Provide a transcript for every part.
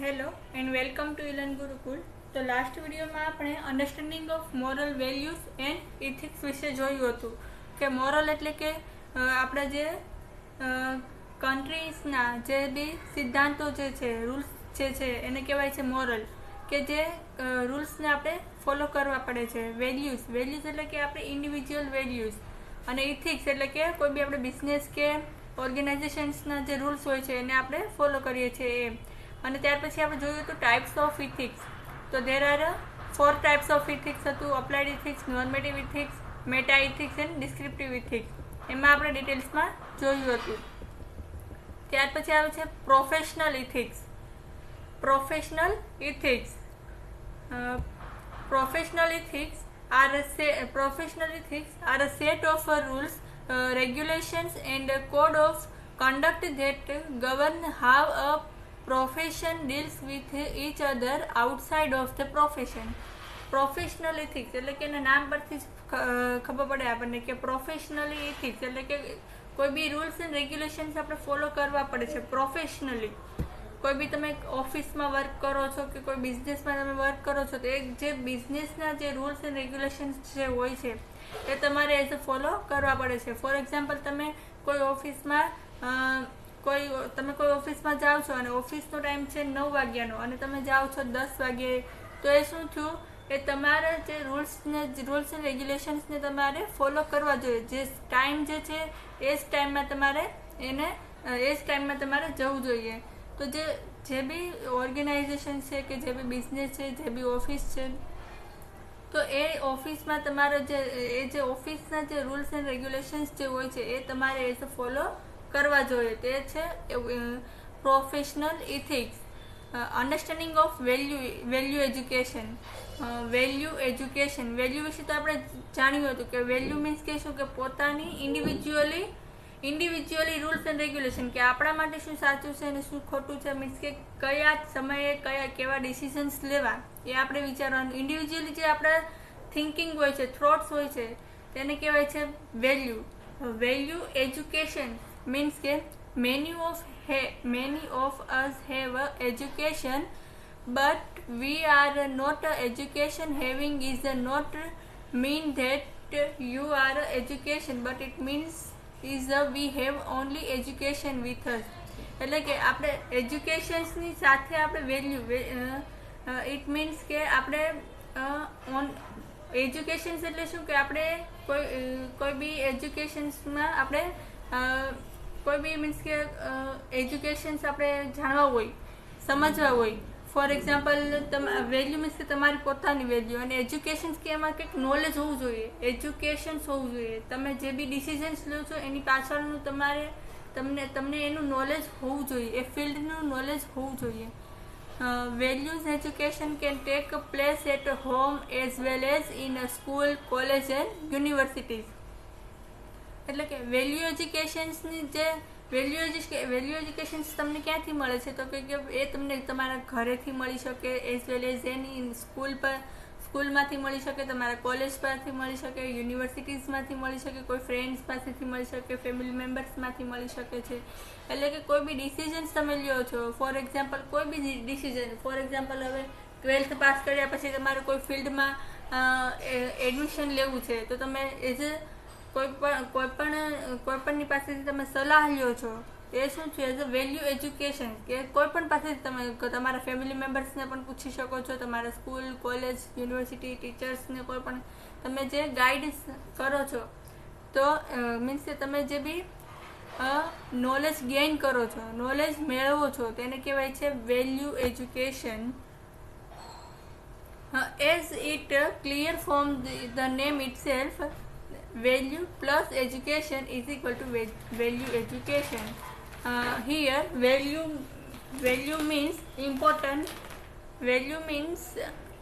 Hello and welcome to Ilan Gurukul તો last વિડીયોમાં આપણે understanding of moral values and ethics વિશે જોયું હતું. કે મોરલ એટલે કે આપણા જે કન્ટ્રીઝના જે બી સિદ્ધાંતો જે છે રૂલ્સ જે છે, એને કહેવાય છે મોરલ કે જે રૂલ્સને આપણે ફોલો કરવા પડે છે. વેલ્યુઝ વેલ્યુઝ એટલે કે આપણે ઇન્ડિવિજ્યુઅલ વેલ્યુઝ અને ઇથિક્સ એટલે કે કોઈ બી આપણે બિઝનેસ કે ઓર્ગેનાઇઝેશન્સના જે રૂલ્સ હોય છે, એને આપણે ફોલો કરીએ છીએ એ અને ત્યાર પછી આપણે જોયું હતું ટાઈપ્સ ઓફ ઇથિક્સ તો there are four types of ethics હતું. Applied ethics normative ethics meta ethics and descriptive ethics એમાં આપણે ડિટેલ્સમાં જોયું હતું. ત્યાર પછી આવે છે professional ethics professional ethics professional ethics are say professional ethics are set of regulations and a code of conduct that govern how a profession deals with each other outside of the profession. Professional ethics એટલે કે એના નામ પરથી જ ખબર પડે આપણને કે પ્રોફેશનલી ઇથિક્સ એટલે કે કોઈ બી રૂલ્સ એન્ડ રેગ્યુલેશન્સ આપણે ફોલો કરવા પડે છે પ્રોફેશનલી કોઈ બી તમે ઓફિસમાં વર્ક કરો છો કે કોઈ બિઝનેસમાં તમે વર્ક કરો છો, તો એ જે બિઝનેસના જે રૂલ્સ એન્ડ રેગ્યુલેશન્સ જે હોય છે, એ તમારે એઝ અ ફોલો કરવા પડે છે. ફોર એક્ઝામ્પલ તમે કોઈ ઓફિસમાં કોઈ તમે કોઈ ઓફિસમાં જાઓ છો અને ઓફિસનો ટાઈમ છે નવ વાગ્યાનો અને તમે જાઓ છો દસ વાગ્યે તો એ શું થયું એ તમારા જે રૂલ્સને રૂલ્સ એન્ડ રેગ્યુલેશન્સને તમારે ફોલો કરવા જોઈએ. જે ટાઈમ જે છે એ જ ટાઈમમાં તમારે એને અ, એ જ ટાઈમમાં તમારે જવું જોઈએ. તો જે જે બી ઓર્ગેનાઇઝેશન છે કે જે બી બિઝનેસ છે જે બી ઓફિસ છે તો એ ઓફિસમાં તમારો જે એ જે ઓફિસના જે રૂલ્સ એન્ડ રેગ્યુલેશન્સ જે હોય છે એ તમારે એઝ ફોલો કરવા જોઈએ તે છે professional ethics understanding of value value education value education value વિશે તો આપણે જાણ્યું હતું કે વેલ્યુ મીન્સ કે શું? કે પોતાની individually individually rules and regulation કે આપણા માટે શું સાચું છે અને શું ખોટું છે? મીન્સ કે કયા સમયે કયા, કેવા ડિસિઝન્સ લેવા? એ આપણે વિચારવાનું. ઇન્ડિવિજ્યુઅલી જે આપણા થિંકિંગ હોય છે થોટ્સ હોય છે, તેને કહેવાય છે વેલ્યુ વેલ્યુ એજ્યુકેશન મીન્સ કે many of he many of us have education are not a education having is a not mean that you are a education but it means is a we have only education with us એટલે કે આપણે એજ્યુકેશન્સની સાથે આપણે value it means કે આપણે on educations એટલે શું કે આપણે કોઈ અ, કોઈ બી એજ્યુકેશન્સમાં આપણે અ, કોઈ બી મીન્સ કે એજ્યુકેશન્સ આપણે જાણવા હોય, સમજવા હોય ફોર એક્ઝામ્પલ વેલ્યુ મીન્સ કે તમારી પોતાની વેલ્યુ અને એજ્યુકેશન કે એમાં કંઈક નોલેજ હોવું જોઈએ. એજ્યુકેશન હોવું જોઈએ. તમે જે બી ડિસિઝન્સ લો છો, એની પાછળનું તમારે, તમને તમને એનું નોલેજ હોવું જોઈએ. એ ફિલ્ડનું નોલેજ હોવું જોઈએ. Values education can take place at home as well as in school college and universities એટલે કે વેલ્યુ એજ્યુકેશન્સની જે વેલ્યુ વેલ્યુ એજ્યુકેશન્સ તમને ક્યાંથી મળે છે? તો કે એ તમને તમારા ઘરેથી મળી શકે as well as any school પર સ્કૂલમાંથી મળી શકે, તમારા કોલેજ પરથી મળી શકે યુનિવર્સિટીઝમાંથી મળી શકે, કોઈ ફ્રેન્ડ્સ પાસેથી મળી શકે ફેમિલી મેમ્બર્સમાંથી મળી શકે છે. એટલે કે કોઈ બી ડિસિઝન્સ તમે લ્યો છો ફોર એક્ઝામ્પલ કોઈ બી ડિસિઝન ફોર એક્ઝામ્પલ હવે ટ્વેલ્થ પાસ કર્યા પછી તમારે કોઈ ફિલ્ડમાં એડમિશન લેવું છે, તો તમે એઝ અ કોઈ પણ કોઈ પણ, કોઈ પણની પાસેથી તમે સલાહ લ્યો છો, એ શું છે? એઝ અ વેલ્યુ એજ્યુકેશન કે કોઈ પણ પાસેથી તમે તમારા ફેમિલી મેમ્બર્સને પણ પૂછી શકો છો, તમારા સ્કૂલ કોલેજ યુનિવર્સિટી ટીચર્સને કોઈ પણ, તમે જે ગાઈડ કરો છો, તો મીન્સ કે તમે જે બી નોલેજ ગેઇન કરો છો નોલેજ મેળવો છો, તેને કહેવાય છે value education as it clear from the name itself value plus education is equal to value education uh, here value value means important value means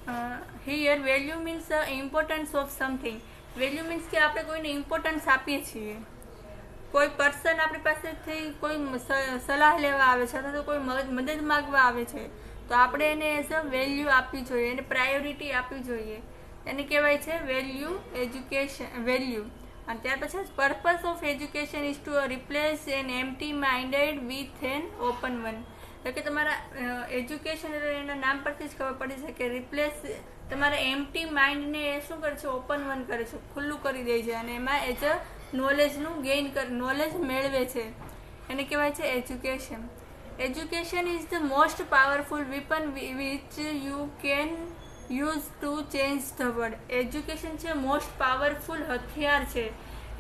uh, here value means uh, importance of something value means કે આપણે કોઈને importance આપીએ છીએ કોઈ person આપણી પાસેથી કોઈ સલાહ લેવા આવે છે અથવા તો કોઈ મદદ માગવા આવે છે તો આપણે એને એઝ અ વેલ્યુ આપવી જોઈએ એને પ્રાયોરિટી આપવી જોઈએ એને કહેવાય છે વેલ્યુ એજ્યુકેશન વેલ્યુ અને ત્યાર પછી purpose of education is to replace an empty minded with an open one એટલે કે તમારા એજ્યુકેશન એના નામ પરથી જ ખબર પડી છે કે રિપ્લેસ તમારા એમટી માઇન્ડને એ શું કરે છે? ઓપન વન કરે છે. ખુલ્લું કરી દે છે અને એમાં એઝ અ નોલેજનું ગેઇન કર નોલેજ મેળવે છે. એને કહેવાય છે education education is the most powerful weapon which you can use to change the world education છે મોસ્ટ પાવરફુલ હથિયાર છે.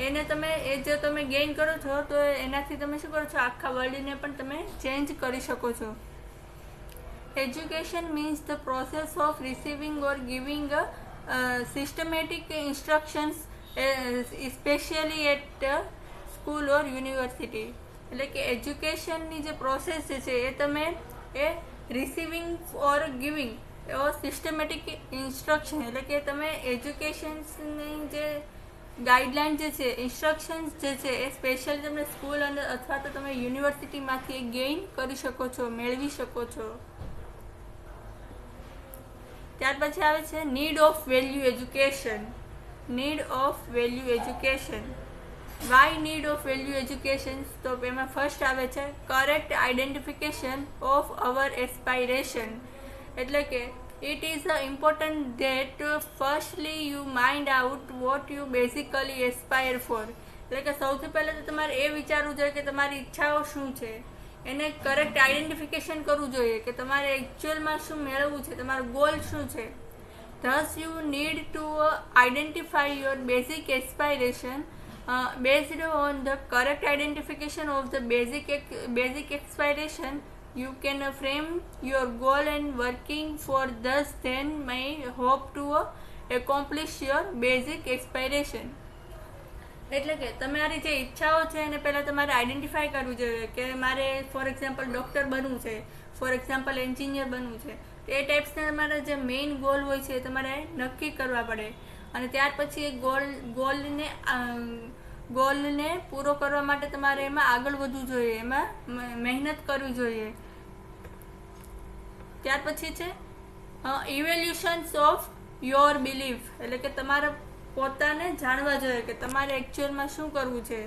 એને તમે એ જો તમે ગેઇન કરો છો, તો એનાથી તમે શું કરો છો? આખા વર્લ્ડને પણ તમે ચેન્જ કરી શકો છો. Education means the process of receiving or giving systematic instructions specially at school or university એટલે કે એજ્યુકેશનની જે પ્રોસેસ છે, એ તમે, એ રિસીવિંગ ઓર ગિવિંગ એવો સિસ્ટમેટિક ઇન્સ્ટ્રક્શન એટલે કે તમે એજ્યુકેશન્સની જે ગાઈડલાઇન જે છે ઇન્સ્ટ્રક્શન્સ જે છે, એ સ્પેશિયલ તમે સ્કૂલ અને અથવા તો તમે યુનિવર્સિટીમાંથી ગેઇન કરી શકો છો, મેળવી શકો છો. ત્યાર પછી આવે છે need of value education need of value education why need of value education તો એમાં ફર્સ્ટ આવે છે correct identification of our aspiration એટલે કે it is important that firstly you mind out what you basically aspire for એટલે કે, સૌથી પહેલાં તો તમારે એ વિચારવું જોઈએ કે તમારી ઈચ્છાઓ શું છે. એને કરેક્ટ આઈડેન્ટિફિકેશન કરવું જોઈએ કે તમારે એકચ્યુઅલમાં શું મેળવવું છે, તમારો ગોલ શું છે. Thus you need to identify your basic expiration based on the correct identification of the basic basic expiration you can frame your goal and working for thus then may hope to accomplish your basic aspiration. એટલે કે તમારી જે ઈચ્છાઓ છે એને પહેલાં તમારે identify કરવું જોઈએ કે મારે ફોર એક્ઝામ્પલ ડૉક્ટર બનવું છે ફોર એક્ઝામ્પલ એન્જિનિયર બનવું છે. એ ટાઈપ્સના તમારા જે મેઇન ગોલ હોય છે તમારે નક્કી કરવા પડે. અને ત્યાર પછી એ ગોલ ગોલને ગોલને પૂરો કરવા માટે તમારે એમાં આગળ વધવું જોઈએ, એમાં મહેનત કરવી જોઈએ. ત્યાર પછી છે ઇવેલ્યુશન્સ ઓફ યોર બિલીફ એટલે કે તમારે પોતાને જાણવા જોઈએ કે તમારે એકચ્યુઅલમાં શું કરવું છે.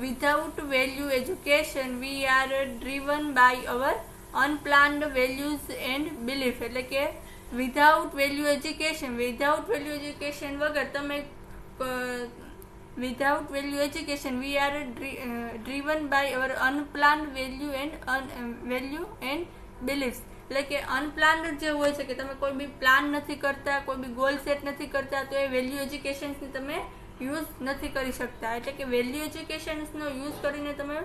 Without value education we are driven by our unplanned values and belief એટલે કે without value education without value education વગર તમે without value education we are driven by our unplanned value and value and beliefs એટલે કે અનપ્લાન્ડ જે હોય છે કે તમે કોઈ બી પ્લાન નથી કરતા, કોઈ બી ગોલ સેટ નથી કરતા, તો એ વેલ્યુ એજ્યુકેશન્સની તમે યુઝ નથી કરી શકતા. એટલે કે વેલ્યુ એજ્યુકેશન્સનો યુઝ કરીને તમે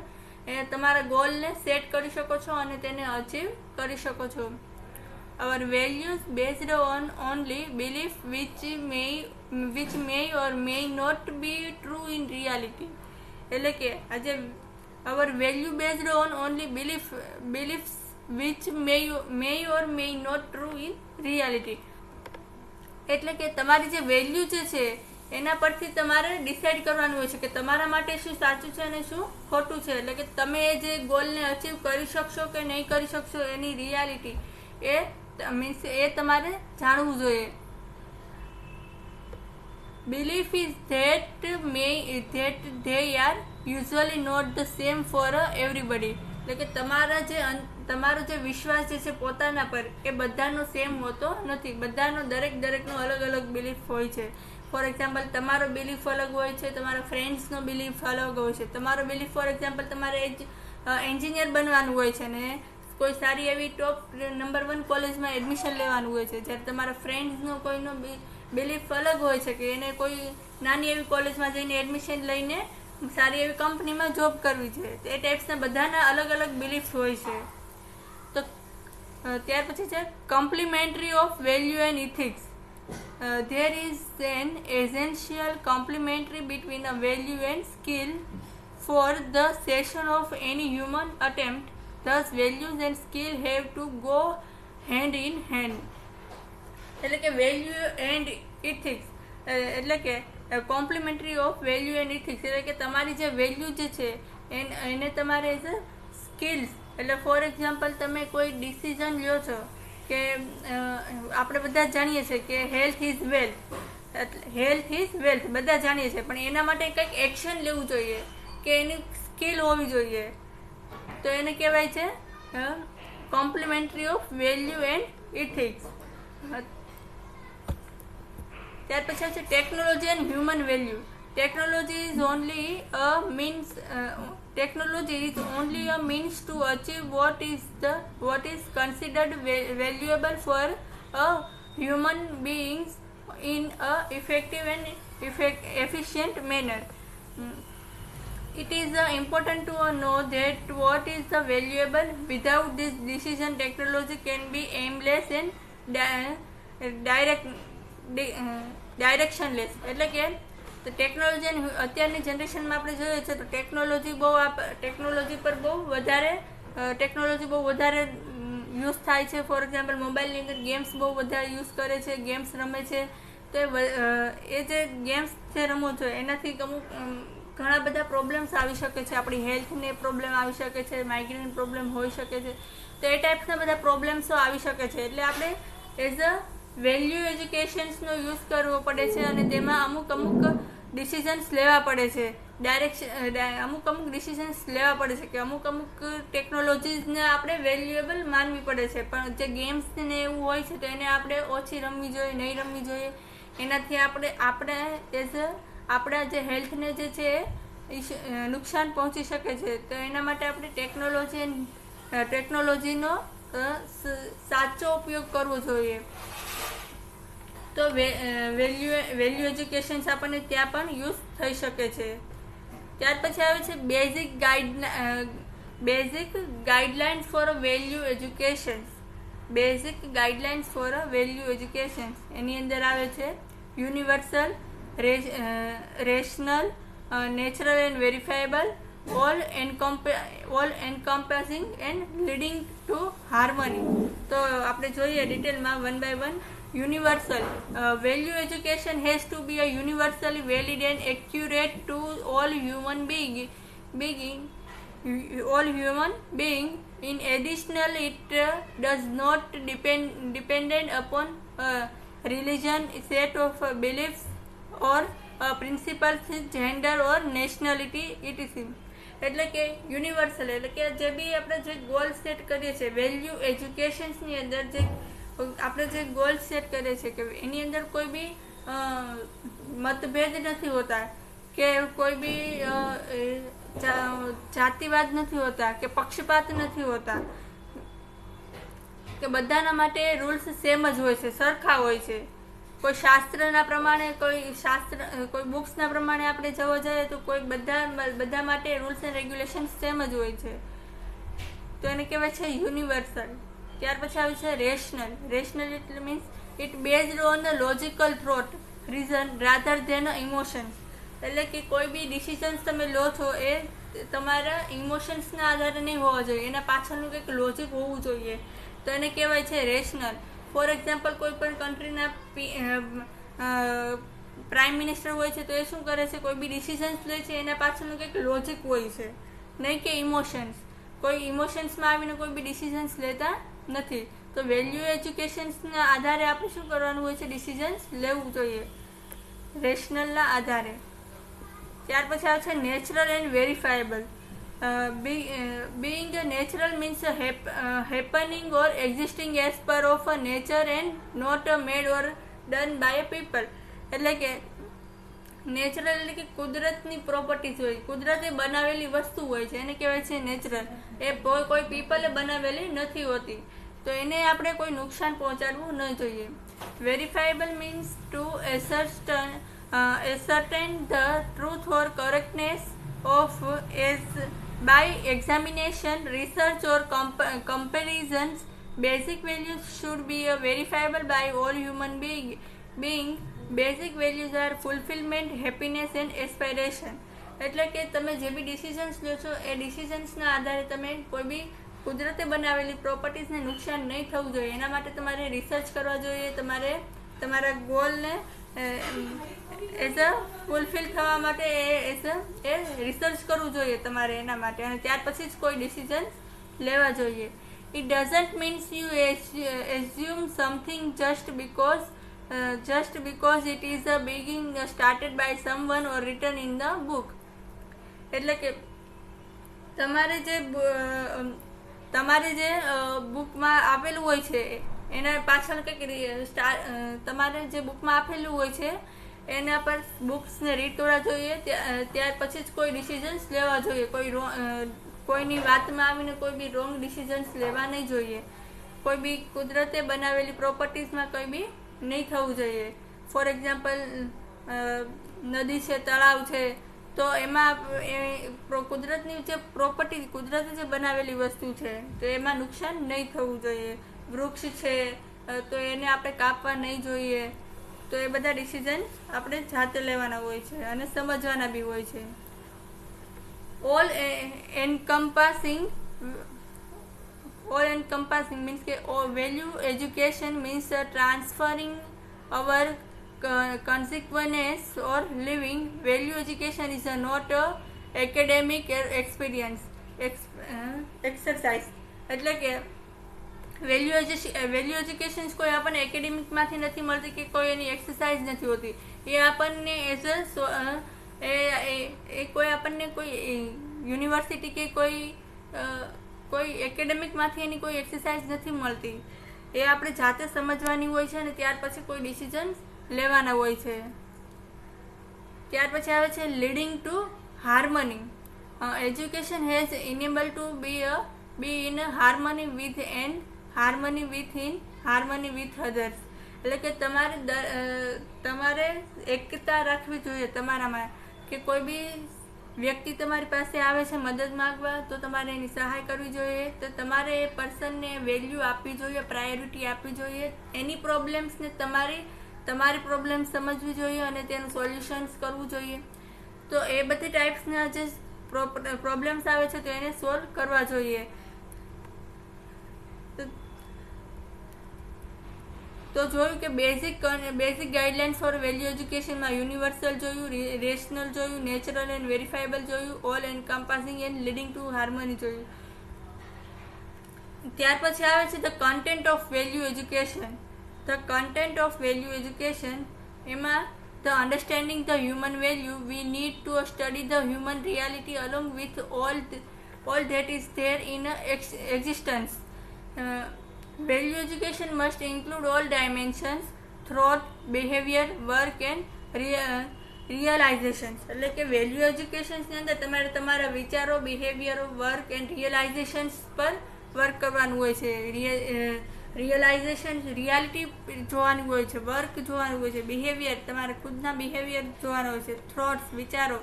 એ તમારા ગોલને સેટ કરી શકો છો અને તેને અચીવ કરી શકો છો. Our values based on only belief which may which may or may not be true in reality. એટલે કે આજે our value based on only belief beliefs which may may or may not true in reality એટલે કે તમારી જે value જે છે, એના પરથી તમારે ડિસાઇડ કરવાનું હોય છે કે તમારા માટે શું સાચું છે અને શું ખોટું છે. એટલે કે તમે એ જે ગોલને અચીવ કરી શકશો કે નહીં કરી શકશો એની રિયાલિટી એ મીન્સ એ તમારે જાણવું જોઈએ. Belief is that may that they are usually not the same for everybody એટલે કે તમારા જે તમારો જે વિશ્વાસ જે છે પોતાના પર એ બધાનો સેમ હોતો નથી. બધાનો દરેક દરેકનો અલગ અલગ બિલીફ હોય છે. ફોર એક્ઝામ્પલ તમારો બિલીફ અલગ હોય છે, તમારા ફ્રેન્ડ્સનો બિલીફ અલગ હોય છે. તમારો બિલીફ ફોર એક્ઝામ્પલ તમારે એન્જિનિયર બનવાનું હોય છે ને કોઈ સારી એવી ટોપ નંબર વન કોલેજમાં એડમિશન લેવાનું હોય છે. જ્યારે તમારા ફ્રેન્ડ્સનો કોઈનો બિલીફ અલગ હોય છે કે એને કોઈ નાની એવી કોલેજમાં જઈને એડમિશન લઈને સારી એવી કંપનીમાં જોબ કરવી છે. એ ટાઈપ્સના બધાના અલગ અલગ બિલીફ હોય છે. ત્યાર પછી છે complementary of value and ethics there is an essential complementary between a value and skill for the session of any human attempt thus values and skill have to go hand in hand એટલે કે value and ethics એટલે કે complementary of value and ethics એટલે કે તમારી જે value જે છે, એન- તમારે એઝ અ સ્કિલ્સ એટલે ફોર એક્ઝામ્પલ તમે કોઈ ડિસિઝન લ્યો છો કે આપણે બધા જાણીએ છીએ કે health is wealth health is wealth બધા જાણીએ છીએ. પણ એના માટે કંઈક એક્શન લેવું જોઈએ કે એની સ્કિલ હોવી જોઈએ. તો એને કહેવાય છે complementary of value and ethics ત્યાર પછી છે technology and human value technology is only a means Technology is only a means to achieve what is the what is considered valuable for a human beings in a effective and efficient manner. It is uh, important to uh, know that what is the valuable. Without this decision, technology can be aimless and di- direct di- uh, directionless. એટલે કે તો technology અત્યારની જનરેશનમાં આપણે જોઈએ છે તો technology બહુ આપ ટેકનોલોજી પર બહુ વધારે ટેકનોલોજી બહુ વધારે યુઝ થાય છે. ફોર એક્ઝામ્પલ મોબાઈલની અંદર ગેમ્સ બહુ વધારે યુઝ કરે છે ગેમ્સ રમે છે. તો એ જે ગેમ્સ જે રમો છો, એનાથી અમુક ઘણા બધા પ્રોબ્લેમ્સ આવી શકે છે. આપણી હેલ્થને પ્રોબ્લેમ આવી શકે છે માઇગ્રેન પ્રોબ્લેમ હોઈ શકે છે. તો એ ટાઈપના બધા પ્રોબ્લેમ્સો આવી શકે છે. એટલે આપણે એઝ અ વેલ્યુ એજ્યુકેશન્સનો યુઝ કરવો પડે છે અને તેમાં અમુક અમુક ડિસિઝન્સ લેવા પડે છે. ડાયરેક્શન અમુક અમુક ડિસિઝન્સ લેવા પડે છે કે અમુક અમુક ટેકનોલોજીસને આપણે વેલ્યુએબલ માનવી પડે છે. પણ જે ગેમ્સને એવું હોય છે તો એને આપણે ઓછી રમવી જોઈએ, નહીં રમવી જોઈએ. એનાથી આપણે આપણે એઝ આપણા જે હેલ્થને જે છે નુકસાન પહોંચી શકે છે. તો એના માટે આપણે ટેકનોલોજી ટેકનોલોજીનો સાચો ઉપયોગ કરવો જોઈએ. તો વેલ્યુ વેલ્યુ એજ્યુકેશન્સ આપણને ત્યાં પણ યુઝ થઈ શકે છે. ત્યાર પછી આવે છે basic guide basic guidelines for a value educations basic guidelines for a value educations એની અંદર આવે છે universal rational natural and verifiable all all encompassing and leading to harmony તો આપણે જોઈએ ડિટેલમાં one by one uh, has to be a universally valid and accurate to all human being being all human being in addition it uh, does not depend dependent upon uh, religion set of uh, beliefs or uh, principles gender or nationality etc એટલે કે universal એટલે કે જે બી આપણે જે goal set કરીએ છીએ value એજ્યુકેશન્સની અંદર જે આપણે જે ગોલ સેટ કરીએ છીએ કે એની અંદર કોઈ બી મતભેદ નથી હોતા, કે કોઈ બી જાતિવાદ નથી હોતા, કે પક્ષપાત નથી હોતા. કે બધાના માટે રૂલ્સ સેમ જ હોય છે, સરખા હોય છે. કોઈ શાસ્ત્રના પ્રમાણે, કોઈ શાસ્ત્ર, કોઈ બુક્સના પ્રમાણે આપણે જવો જઈએ તો કોઈ બધા બધા માટે રૂલ્સ એન્ડ રેગ્યુલેશન સેમ જ હોય છે. તો એને કહેવાય છે યુનિવર્સલ ત્યાર પછી આવે છે રેશનલ રેશનલ એટલે means it based on the logical thought reason rather than emotions એટલે કે કોઈ બી ડિસિઝન્સ તમે લો છો એ તમારા ઇમોશન્સના આધારે નહીં હોવા જોઈએ. એના પાછળનું કંઈક લોજિક હોવું જોઈએ. તો એને કહેવાય છે રેશનલ ફોર એક્ઝામ્પલ કોઈ પણ કન્ટ્રીના પ્રાઇમ મિનિસ્ટર હોય છે તો એ શું કરે છે? કોઈ બી ડિસિઝન્સ લે છે, એના પાછળનું કંઈક લોજિક હોય છે. નહીં કે ઇમોશન્સ કોઈ ઇમોશન્સમાં આવીને કોઈ બી ડિસિઝન્સ લેતા નથી. તો વેલ્યુ એજ્યુકેશન્સના આધારે આપણે શું કરવાનું હોય છે? ડિસિઝન્સ લેવું જોઈએ. રેશનલના આધારે. ત્યાર પછી આવે છે natural and verifiable being natural means happening or existing as per of a nature and not made or done by people એટલે કે નેચરલ એટલે કે કુદરતની પ્રોપર્ટીઝ હોય. કુદરતે બનાવેલી વસ્તુ હોય છે. એને કહેવાય છે નેચરલ એ કોઈ કોઈ પીપલે બનાવેલી નથી હોતી. તો એને આપણે કોઈ નુકસાન પહોંચાડવું ન જોઈએ. Verifiable means to ascertain ascertain the truth or correctness of as by examination research or comparisons basic values should be a verifiable by all human being being basic values are fulfilment happiness and aspiration એટલે કે તમે જે બી decisions લો છો, એ ડિસિઝન્સના આધારે તમે કોઈ બી કુદરતે બનાવેલી પ્રોપર્ટીઝને નુકસાન નહીં થવું જોઈએ. એના માટે તમારે રિસર્ચ કરવા જોઈએ. તમારે તમારા ગોલને એઝ અ ફૂલફિલ થવા માટે એ એઝ અ એ રિસર્ચ કરવું જોઈએ તમારે એના માટે. અને ત્યાર પછી જ કોઈ ડિસિઝન લેવા જોઈએ. It doesn't means you assume something just because just because it is a beginning started by someone or return in the book એટલે કે તમારે જે તમારે જે બુકમાં આપેલું હોય છે, એના પાછળ કંઈક સ્ટાર તમારે જે બુકમાં આપેલું હોય છે, એના પર બુક્સને રીડ કરવા જોઈએ ત્યાર પછી જ કોઈ ડિસિઝન્સ લેવા જોઈએ. કોઈ કોઈની વાતમાં આવીને કોઈ બી રોંગ ડિસિઝન્સ લેવા નહીં જોઈએ. કોઈ બી કુદરતે બનાવેલી પ્રોપર્ટીઝમાં કોઈ બી નહીં થવું જોઈએ. ફોર એક્ઝામ્પલ નદી છે, તળાવ છે તો એમાં કુદરતની જે પ્રોપર્ટી કુદરતે જે બનાવેલી વસ્તુ છે, તો એમાં નુકસાન નહીં થવું જોઈએ. વૃક્ષ છે તો એને આપણે કાપવા નહીં જોઈએ. તો એ બધા ડિસિઝન આપણે જાતે લેવાના હોય છે અને સમજવાના બી હોય છે. All encompassing all encompassing means કે value education means transferring our consequence or living value education is a not a academic experience ex, uh, exercise. એટલે કે વેલ્યુ વેલ્યુ એજ્યુકેશન કોઈ આપણને એકેડેમિકમાંથી નથી મળતી કે કોઈ એની એક્સરસાઇઝ નથી હોતી. એ આપણને એઝ અ એ કોઈ આપણને કોઈ યુનિવર્સિટી કે કોઈ કોઈ એકેડેમિકમાંથી એની કોઈ એક્સરસાઇઝ નથી મળતી. એ આપણે જાતે સમજવાની હોય છે અને ત્યાર પછી કોઈ ડિસિઝન્સ લેવાના હોય છે. ત્યાર પછી આવે છે leading to harmony education has enable to be a be in harmony with and harmony with in harmony with others એટલે કે તમારે તમારે એકતા રાખવી જોઈએ તમારામાં. કે કોઈ બી વ્યક્તિ તમારી પાસે આવે છે મદદ માગવા, તો તમારે એની સહાય કરવી જોઈએ. તો તમારે એ પર્સનને વેલ્યુ આપવી જોઈએ પ્રાયોરિટી આપવી જોઈએ. એની પ્રોબ્લેમ્સને તમારી તમારી પ્રોબ્લેમ સમજવી જોઈએ અને તેનું સોલ્યુશન્સ કરવું જોઈએ. તો એ બધી ટાઈપ્સના જે પ્રોબ્લેમ્સ આવે છે તો એને સોલ્વ કરવા જોઈએ. તો- જોયું કે basic basic guidelines for value એજ્યુકેશનમાં યુનિવર્સલ જોયું રેશનલ જોયું નેચરલ એન્ડ વેરીફાયેબલ જોયું all encompassing and leading to harmony જોયું. ત્યાર પછી આવે છે the content of value education the content of value education એમાં the understanding the human value we need to study the human reality along with all all that is there in existence value education must include all dimensions, thought, behavior, work and realisations એટલે કે value એજ્યુકેશન્સની અંદર તમારે તમારા વિચારો બિહેવિયરો work and રિયલાઇઝેશન્સ પર work કરવાનું હોય છે. રિયલાઇઝેશન રિયાલિટી જોવાની હોય છે વર્ક જોવાનું હોય છે બિહેવિયર તમારે ખુદના બિહેવિયર જોવાનું હોય છે થોટ્સ વિચારો,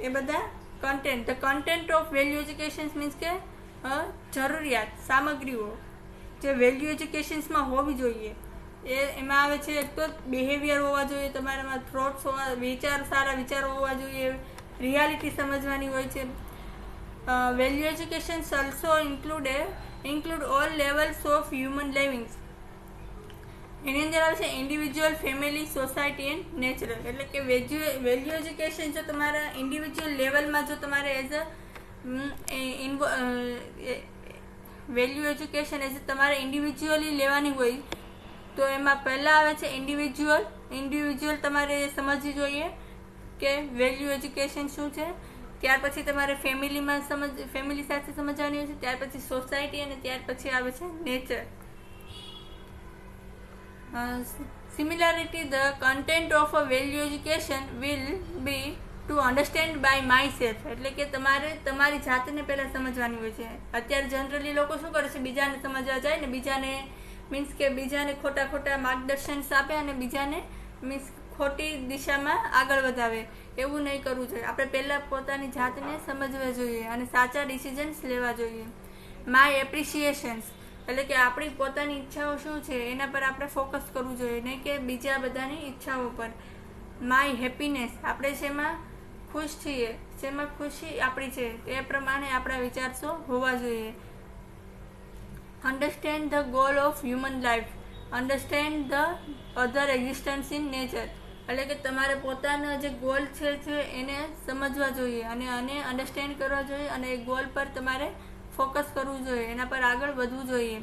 એ બધા content the content of value education means કે જરૂરિયાત, સામગ્રીઓ, જે વેલ્યુ એજ્યુકેશન્સમાં હોવી જોઈએ. એ, એમાં આવે છે એક તો બિહેવિયર હોવા જોઈએ, તમારામાં થોટ્સ હોવા, વિચાર, સારા વિચારો હોવા જોઈએ રિયાલિટી સમજવાની હોય છે. Value education also include include all levels of human livings એની અંદર આવે છે individual family society and natural એટલે કે વેલ્યુ એજ્યુકેશન જો તમારા ઇન્ડિવિજ્યુઅલ લેવલમાં જો તમારે as a value education as તમારે ઇન્ડિવિજ્યુઅલી લેવાની હોય, તો એમાં પહેલાં આવે છે ઇન્ડિવિજ્યુઅલ ઇન્ડિવિજ્યુઅલ તમારે સમજવી જોઈએ કે વેલ્યુ એજ્યુકેશન શું છે ત્યાર પછી તમારે ફેમિલીમાં સમજ, ફેમિલી સાથે સમજવાની હોય છે, ત્યાર પછી સોસાયટી અને ત્યાર પછી આવે છે nature. Similarity the content of a value education will be to understand by myself એટલે કે તમારે તમારી જાતને પહેલાં સમજવાની હોય છે. અત્યારે જનરલી લોકો શું કરે છે? બીજાને સમજવા જાય ને બીજાને મીન્સ કે બીજાને ખોટા ખોટા માર્ગદર્શન આપે અને બીજાને મીન્સ ખોટી દિશામાં આગળ વધાવે. એવું નહીં કરવું જોઈએ. આપણે પહેલાં પોતાની જાતને સમજવા જોઈએ અને સાચા ડિસિઝન્સ લેવા જોઈએ. માય એપ્રિસિએશન્સ એટલે કે આપણી પોતાની ઈચ્છાઓ શું છે, એના પર આપણે ફોકસ કરવું જોઈએ, નહીં કે બીજા બધાની ઈચ્છાઓ પર. માય હેપીનેસ આપણે શેમાં ખુશ છીએ? શેમાં ખુશી આપણી છે? તે પ્રમાણે આપણા વિચારશો હોવા જોઈએ. Understand the goal of human life understand the other existence in nature એટલે કે તમારે પોતાના જે ગોલ છે છે એને સમજવા જોઈએ અને આને અન્ડરસ્ટેન્ડ કરવા જોઈએ અને એ ગોલ પર તમારે ફોકસ કરવું જોઈએ, એના પર આગળ વધવું જોઈએ.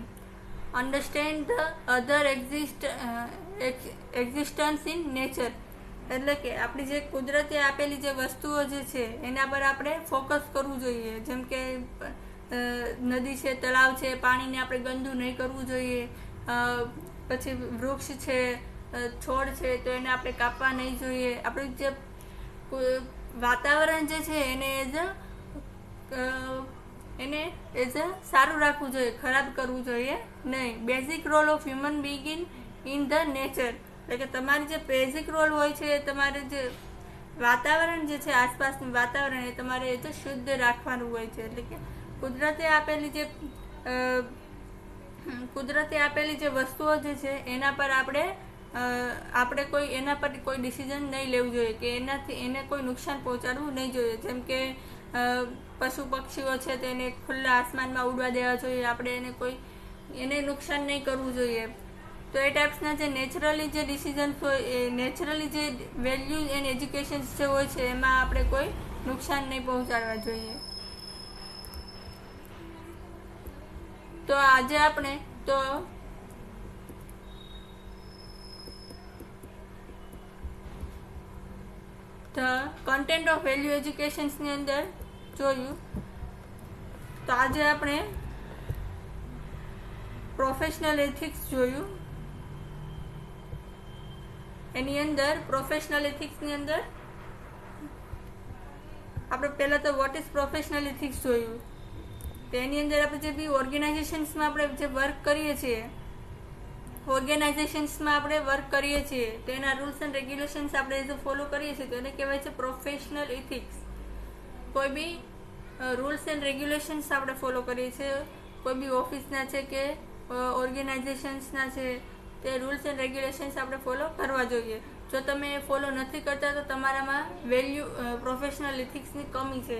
Understand the other exist existence in nature એટલે કે આપણી જે કુદરતે આપેલી જે વસ્તુઓ જે છે, એના પર આપણે ફોકસ કરવું જોઈએ. જેમ કે નદી છે, તળાવ છે, પાણીને આપણે ગંદુ નહીં કરવું જોઈએ. પછી વૃક્ષ છે છોડ છે તો એને આપણે કાપવા નહીં જોઈએ. આપણું જે વાતાવરણ જે છે એને એઝ એને એઝ અ સારું રાખવું જોઈએ ખરાબ કરવું જોઈએ નહીં. Basic role of human begin in the nature એટલે કે તમારી જે બેઝિક રોલ હોય છે એ તમારે જે વાતાવરણ જે છે આસપાસનું વાતાવરણ એ તમારે એ જે શુદ્ધ રાખવાનું હોય છે. એટલે કે કુદરતે આપેલી જે કુદરતે આપેલી જે વસ્તુઓ જે છે એના પર આપણે અ, આપણે કોઈ એના પર કોઈ ડિસિઝન નહીં લેવું જોઈએ કે એનાથી એને કોઈ નુકસાન પહોંચાડવું નહીં જોઈએ. જેમ કે પશુ પક્ષીઓ છે તેને ખુલ્લા આસમાનમાં ઉડવા દેવા જોઈએ. આપણે એને કોઈ, એને નુકસાન નહીં કરવું જોઈએ. તો એ ટાઈપ્સના જે નેચરલી જે ડિસિઝન્સ હોય, એ નેચરલી જે વેલ્યુ એન્ડ એજ્યુકેશન જે હોય છે, એમાં આપણે કોઈ નુકસાન નહીં પહોંચાડવા જોઈએ. તો આજે આપણે, તો ધ કન્ટેન્ટ ઓફ વેલ્યુ એજ્યુકેશન્સની અંદર જોયું. તો આજે આપણે પ્રોફેશનલ એથિક્સ જોયું. એની અંદર પ્રોફેશનલ એથિક્સની અંદર આપણે પહેલાં તો વોટ ઇઝ પ્રોફેશનલ એથિક્સ જોયું. તો એની અંદર આપણે જે બી ઓર્ગેનાઇઝેશન્સમાં આપણે જે વર્ક કરીએ છીએ ઓર્ગેનાઇઝેશન્સમાં આપણે વર્ક કરીએ છીએ, તો એના રૂલ્સ એન્ડ રેગ્યુલેશન્સ આપણે જો ફોલો કરીએ છીએ, તો એને કહેવાય છે પ્રોફેશનલ ઇથિક્સ કોઈ બી રૂલ્સ એન્ડ રેગ્યુલેશન્સ આપણે ફોલો કરીએ છીએ, કોઈ બી ઓફિસના છે કે ઓર્ગેનાઇઝેશન્સના છે, તે રૂલ્સ એન્ડ રેગ્યુલેશન્સ આપણે ફોલો કરવા જોઈએ. જો તમે ફોલો નથી કરતા, તો તમારામાં વેલ્યુ પ્રોફેશનલ ઇથિક્સની કમી છે.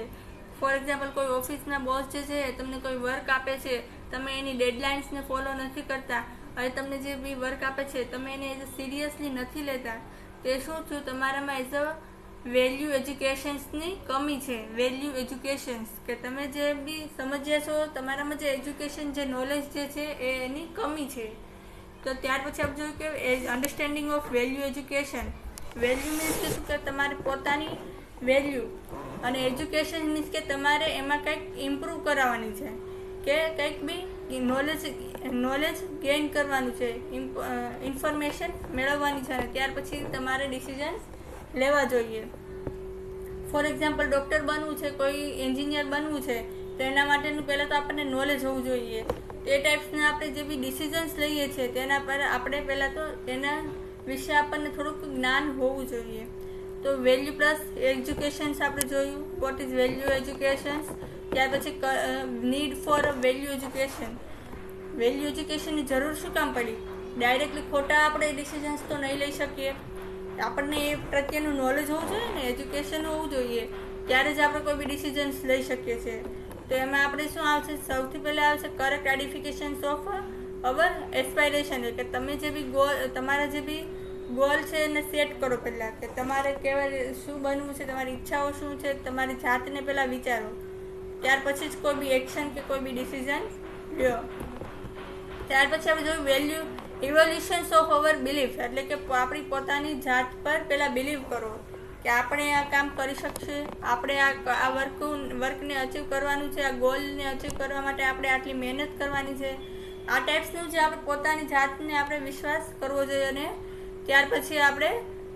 ફોર એક્ઝામ્પલ કોઈ ઓફિસના બોસ જે છે, તમને કોઈ વર્ક આપે છે, તમે એની ડેડલાઇન્સને ફોલો નથી કરતા અને તમને જે બી વર્ક આપે છે, તમે એને એઝ સિરિયસલી નથી લેતા. તે શું થયું? તમારામાં એઝ અ વેલ્યુ એજ્યુકેશન્સની કમી છે. વેલ્યુ એજ્યુકેશન્સ કે તમે જે બી સમજ્યા છો, તમારામાં જે એજ્યુકેશન જે નોલેજ જે છે, એ એની કમી છે. તો ત્યાર પછી આપણે જોયું કે understanding of value education value means કે શું? કે તમારે પોતાની વેલ્યુ અને એજ્યુકેશન મીન્સ કે તમારે એમાં કંઈક ઇમ્પ્રૂવ કરાવવાની છે. કે કંઈક બી નોલેજ નોલેજ ગેઇન કરવાનું છે ઇન્ફોર્મેશન મેળવવાની છે અને ત્યાર પછી તમારે ડિસિઝન્સ લેવા જોઈએ. ફોર એક્ઝામ્પલ ડૉક્ટર બનવું છે, કોઈ એન્જિનિયર બનવું છે, તો એના માટેનું પહેલાં તો આપણને નોલેજ હોવું જોઈએ. એ ટાઈપ્સના આપણે જે બી ડિસિઝન્સ લઈએ છીએ તેના પર આપણે પહેલાં તો તેના વિશે આપણને થોડુંક જ્ઞાન હોવું જોઈએ. તો વેલ્યુ પ્લસ એજ્યુકેશન્સ આપણે જોયું વોટ ઇઝ વેલ્યુ એજ્યુકેશન્સ ત્યાર પછી need for value education value એજ્યુકેશનની જરૂર શું કામ પડી? ડાયરેક્ટલી ખોટા આપણે ડિસિઝન્સ તો નહીં લઈ શકીએ. આપણને એ પ્રત્યેનું નોલેજ હોવું જોઈએ ને એજ્યુકેશન હોવું જોઈએ. ત્યારે જ આપણે કોઈ બી ડિસિઝન્સ લઈ શકીએ છીએ તો એમાં આપણે શું આવશે? સૌથી પહેલાં આવશે કરેક્ટ આઈડિફિકેશન્સ ઓફ અવર એસ્પાયરેશન કે તમે જે બી ગોલ તમારા જે બી ગોલ છે એને સેટ કરો પહેલાં. કે તમારે કેવા શું બનવું છે, તમારી ઈચ્છાઓ શું છે, તમારી જાતને પહેલાં વિચારો. ત્યાર પછી જ કોઈ બી એક્શન કે કોઈ બી ડિસિઝન લ્યો. ત્યાર પછી આપણે જોયું value evolutions of our belief એટલે કે આપણી પોતાની જાત પર પહેલાં બિલીવ કરો કે આપણે આ કામ કરી શકશે, આપણે આ આ વર્ક વર્કને અચીવ કરવાનું છે, આ ગોલને અચીવ કરવા માટે આપણે આટલી મહેનત કરવાની છે. આ ટાઈપ્સનું જે આપણે પોતાની જાતને આપણે વિશ્વાસ કરવો જોઈએ અને ત્યાર પછી આપણે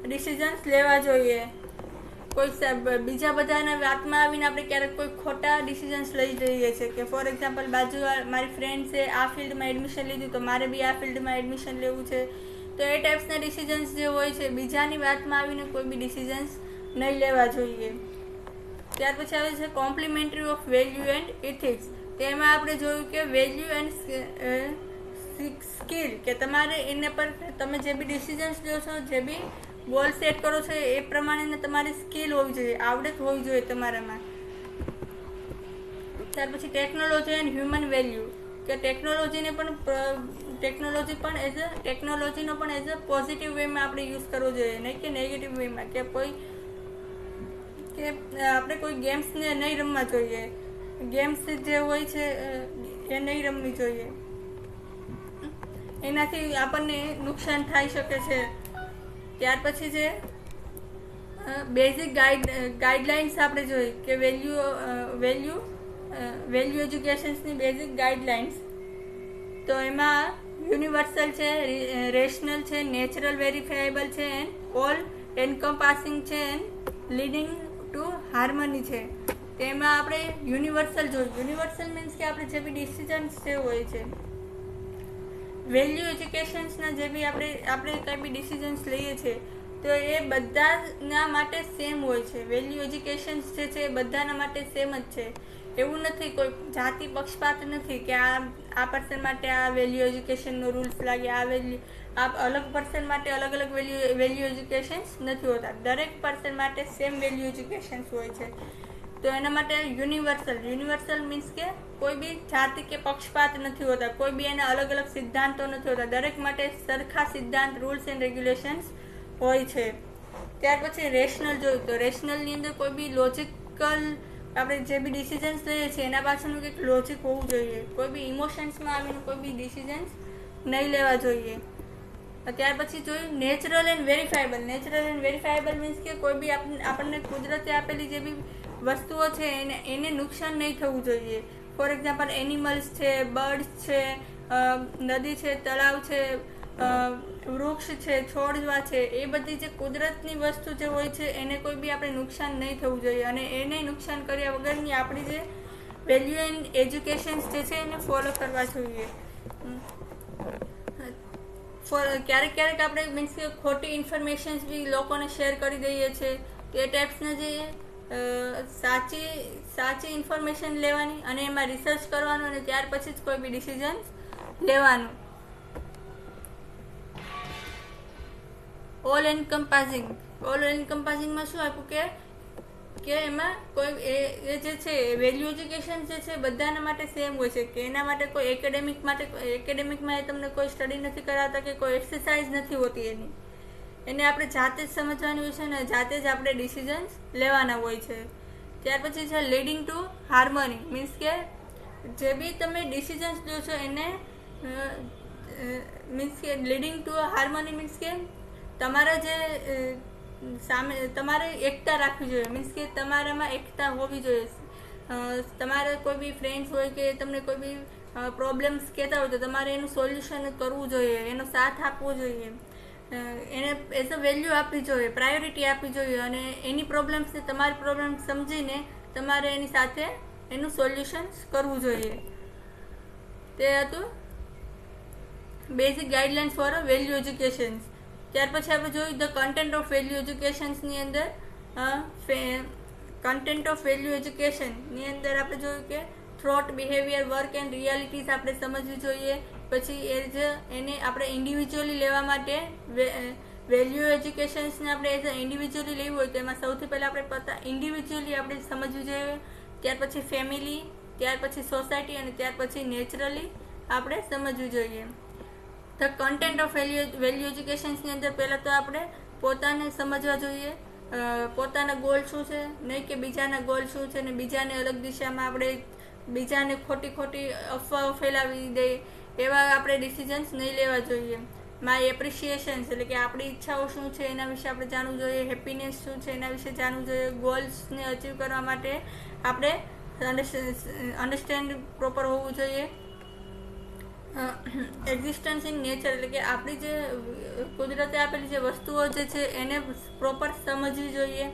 ડિસિઝન્સ લેવા જોઈએ. કોઈ બીજા બધાના વાતમાં આવીને આપણે ક્યારેક કોઈ ખોટા ડિસિઝન્સ લઈ જઈએ છીએ કે ફોર એક્ઝામ્પલ બાજુ મારી ફ્રેન્ડ્સે આ ફિલ્ડમાં એડમિશન લીધું તો મારે બી આ ફિલ્ડમાં એડમિશન લેવું છે. તો એ ટાઈપ્સના ડિસિઝન્સ જે હોય છે, બીજાની વાતમાં આવીને કોઈ બી ડિસિઝન્સ નહીં લેવા જોઈએ. ત્યાર પછી આવે છે complementary of value and ethics તેમાં આપણે જોયું કે વેલ્યુ એન્ડ સ્કિલ કે તમારે એના પર તમે જે બી ડિસિઝન્સ લો છો, જે બી ગોલ સેટ કરો છો એ પ્રમાણે તમારી સ્કિલ હોવી જોઈએ, આવડત હોવી જોઈએ તમારામાં. ત્યાર પછી ટેકનોલોજી એન્ડ હ્યુમન વેલ્યુ કે ટેકનોલોજીને પણ ટેકનોલોજી પણ એઝ અ ટેકનોલોજીનો પણ એઝ અ પોઝિટિવ વેમાં આપણે યુઝ કરવો જોઈએ, નહીં કે નેગેટિવ વેમાં કે કોઈ, કે આપણે કોઈ ગેમ્સને નહીં રમવા જોઈએ. ગેમ્સ જે હોય છે એ નહીં રમવી જોઈએ. એનાથી આપણને નુકસાન થઈ શકે છે. ત્યાર પછી છે બેઝિક ગાઈડ ગાઈડલાઇન્સ આપણે જોઈ કે વેલ્યુ વેલ્યુ વેલ્યુ એજ્યુકેશન્સની બેઝિક ગાઈડલાઇન્સ તો એમાં યુનિવર્સલ છે રેશનલ છે નેચરલ વેરીફાયેબલ છે એન્ડ ઓલ એન્કમ્પાસિંગ છે એન્ડ લીડિંગ ટુ હાર્મની છે. તેમાં આપણે યુનિવર્સલ જોયું. યુનિવર્સલ મીન્સ કે આપણે જે બી ડિસિઝન્સ જે હોય છે વેલ્યુ એજ્યુકેશન્સના જે બી આપણે આપણે કંઈ બી ડિસિઝન્સ લઈએ છીએ તો એ બધાના માટે સેમ હોય છે. વેલ્યુ એજ્યુકેશન્સ જે છે એ બધાના માટે સેમ જ છે. એવું નથી કોઈ જાતિ પક્ષપાત નથી કે આ આ પર્સન માટે આ વેલ્યુ એજ્યુકેશનનો રૂલ્સ લાગે, આ વેલ્યુ આ અલગ પર્સન માટે અલગ અલગ વેલ્યુ વેલ્યુ એજ્યુકેશન્સ નથી હોતા. દરેક પર્સન માટે સેમ વેલ્યુ એજ્યુકેશન્સ હોય છે. તો એના માટે યુનિવર્સલ યુનિવર્સલ મીન્સ કે કોઈ બી જાતિ કે પક્ષપાત નથી હોતા. કોઈ બી એના અલગ અલગ સિદ્ધાંતો નથી હોતા. દરેક માટે સરખા સિદ્ધાંત રૂલ્સ એન્ડ રેગ્યુલેશન્સ હોય છે. ત્યાર પછી રેશનલ જોયું તો રેશનલની અંદર કોઈ બી લોજિકલ આપણે જે બી ડિસિઝન્સ લઈએ છીએ, એના પાછળનું કંઈક લોજિક હોવું જોઈએ. કોઈ બી ઇમોશન્સમાં આવીને કોઈ બી ડિસિઝન્સ નહીં લેવા જોઈએ. ત્યાર પછી જોયું natural and verifiable natural and verifiable means કે કોઈ બી આપણને કુદરતે આપેલી જે બી વસ્તુઓ છે, એને એને નુકસાન નહીં થવું જોઈએ. ફોર એક્ઝામ્પલ એનિમલ્સ છે બર્ડ્સ છે નદી છે, તળાવ છે વૃક્ષ છે, છોડવા છે, એ બધી જે કુદરતની વસ્તુ જે હોય છે, એને કોઈ બી આપણે નુકસાન નહીં થવું જોઈએ. અને એને નુકસાન કર્યા વગરની આપણી જે વેલ્યુ એન્ડ એજ્યુકેશન્સ જે છે, એને ફોલો કરવા જોઈએ. ક્યારેક ક્યારેક આપણે મીન્સ કે ખોટી ઇન્ફોર્મેશન્સ બી લોકોને શેર કરી દઈએ છીએ તે ટાઈપ્સના જે સાચી સાચી ઇન્ફોર્મેશન લેવાની અને એમાં રિસર્ચ કરવાનું અને ત્યાર પછી જ કોઈ બી ડિસિઝન લેવાનું. ઓલ એન્કમ્પાસિંગ ઓલ એન્કમ્પાસિંગમાં શું આપ્યું કે કે એમાં કોઈ એ જે છે વેલ્યુ એજ્યુકેશન જે છે, બધાના માટે સેમ હોય છે. કે એના માટે કોઈ એકેડેમિક માટે એકેડેમિકમાં એ તમને કોઈ સ્ટડી નથી કરાવતા કે કોઈ એક્સરસાઇઝ નથી હોતી એની. એને આપણે જાતે જ સમજવાની હોય છે ને જાતે જ આપણે ડિસિઝન્સ લેવાના હોય છે. ત્યાર પછી છે લીડિંગ ટુ હાર્મની મીન્સ કે જે બી તમે ડિસિઝન્સ લો છો એને મીન્સ કે લીડિંગ ટુ હાર્મની મીન્સ કે તમારા જે સામે, તમારે એકતા રાખવી જોઈએ. મીન્સ કે તમારામાં એકતા હોવી જોઈએ. તમારે કોઈ બી ફ્રેન્ડ્સ હોય કે તમને કોઈ બી પ્રોબ્લેમ્સ કહેતા હોય તો તમારે એનું સોલ્યુશન કરવું જોઈએ, એનો સાથ આપવો જોઈએ. એને એઝ અ વેલ્યુ આપવી જોઈએ પ્રાયોરિટી આપવી જોઈએ અને એની પ્રોબ્લેમ્સને તમારી પ્રોબ્લેમ સમજીને તમારે એની સાથે એનું સોલ્યુશન કરવું જોઈએ. તે હતું basic guidelines for value educations ત્યાર પછી આપણે જોયું ધ કન્ટેન્ટ ઓફ વેલ્યુ એજ્યુકેશન્સની અંદર કન્ટેન્ટ ઓફ વેલ્યુ એજ્યુકેશનની અંદર આપણે જોયું કે throat behaviour work and realities આપણે સમજવી જોઈએ. પછી એ જ એને આપણે ઇન્ડિવિજ્યુઅલી લેવા માટે વેલ્યુ એજ્યુકેશન્સને આપણે એઝ ઇન્ડિવિજ્યુઅલી લેવું હોય તો એમાં સૌથી પહેલાં આપણે પતા ઇન્ડિવિજ્યુઅલી આપણે સમજવું જોઈએ. ત્યાર પછી ફેમિલી ત્યાર પછી સોસાયટી અને ત્યાર પછી નેચરલી આપણે સમજવું જોઈએ. The content of value value એજ્યુકેશન્સની અંદર પહેલાં તો આપણે પોતાને સમજવા જોઈએ. પોતાના ગોલ શું છે? નહીં કે બીજાના ગોલ શું છે ને બીજાને અલગ દિશામાં આપણે બીજાને ખોટી ખોટી અફવાઓ ફેલાવી દે. એવા આપણે ડિસિઝન્સ નહીં લેવા જોઈએ. માય એપ્રિશિએશન્સ એટલે કે આપણી ઈચ્છાઓ શું છે એના વિશે આપણે જાણવું જોઈએ હેપીનેસ શું છે એના વિશે જાણવું જોઈએ ગોલ્સને અચીવ કરવા માટે આપણે અન્ડરસ્ટેન્ડ પ્રોપર હોવું જોઈએ. એક્ઝિસ્ટન્સ ઇન નેચર એટલે કે આપણી જે કુદરતે આપેલી જે વસ્તુઓ જે છે એને પ્રોપર સમજવી જોઈએ.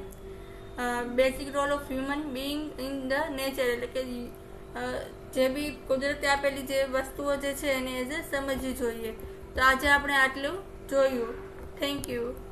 Basic role of human being in the nature એટલે કે જે બી કુદરતે આપેલી જે વસ્તુઓ જે છે એને એઝ સમજવી જોઈએ. તો આજે આપણે આટલું જોયું. Thank you